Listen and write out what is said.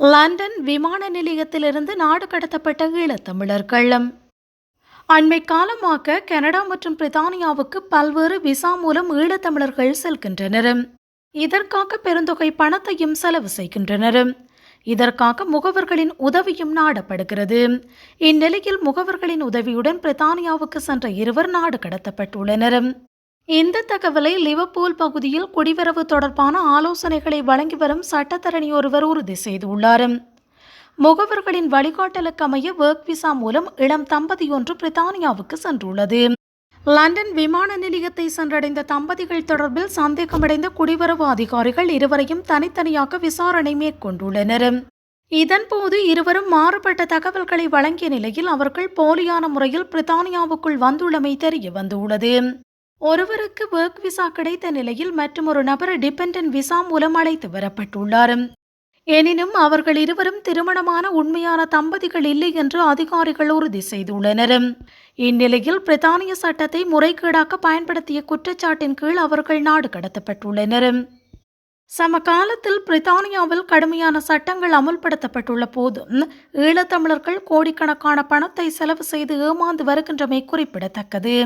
London விமான நிலையத்திலிருந்து நாடு கடத்தப்பட்ட ஈழத்தமிழர்கள் அண்மை காலமாக கனடா மற்றும் பிரித்தானியாவுக்கு பல்வேறு விசா மூலம் ஈழத்தமிழர்கள் செல்கின்றனர். இதற்காக பெருந்தொகை பணத்தையும் செலவு செய்கின்றனர். இதற்காக முகவர்களின் உதவியும் நாடப்படுகிறது. இந்நிலையில் முகவர்களின் உதவியுடன் பிரித்தானியாவுக்கு சென்ற இருவர் நாடு கடத்தப்பட்டுள்ளனர். இந்த தகவலை லிவர்பூல் பகுதியில் குடிவரவு தொடர்பான ஆலோசனைகளை வழங்கி வரும் சட்டத்தரணி ஒருவர் உறுதி செய்துள்ளார். முகவர்களின் வழிகாட்டலுக்கு அமைய ஒர்க் விசா மூலம் இளம் தம்பதியொன்று பிரித்தானியாவுக்கு சென்றுள்ளது. லண்டன் விமான நிலையத்தை சென்றடைந்த தம்பதிகள் தொடர்பில் சந்தேகமடைந்த குடிவரவு அதிகாரிகள் இருவரையும் தனித்தனியாக விசாரணை மேற்கொண்டுள்ளனர். இதன்போது இருவரும் மாறுபட்ட தகவல்களை வழங்கிய நிலையில் அவர்கள் போலியான முறையில் பிரித்தானியாவுக்குள் வந்துள்ளமை தெரிய வந்துள்ளது. ஒருவருக்கு ஒர்க் விசா கிடைத்த நிலையில் மற்றொரு நபர் டிபெண்டன்ட் விசா மூலம் அழைத்து வரப்பட்டுள்ளார். எனினும் அவர்கள் இருவரும் திருமணமான உண்மையான தம்பதிகள் இல்லை என்று அதிகாரிகள் உறுதி செய்துள்ளனர். இந்நிலையில் பிரித்தானிய சட்டத்தை முறைகேடாக்க பயன்படுத்திய குற்றச்சாட்டின் கீழ் அவர்கள் நாடு கடத்தப்பட்டுள்ளனர். சமகாலத்தில் பிரித்தானியாவில் கடுமையான சட்டங்கள் அமுல்படுத்தப்பட்டுள்ள போதும் ஈழத்தமிழர்கள் கோடிக்கணக்கான பணத்தை செலவு செய்து ஏமாந்து வருகின்றமை குறிப்பிடத்தக்கது.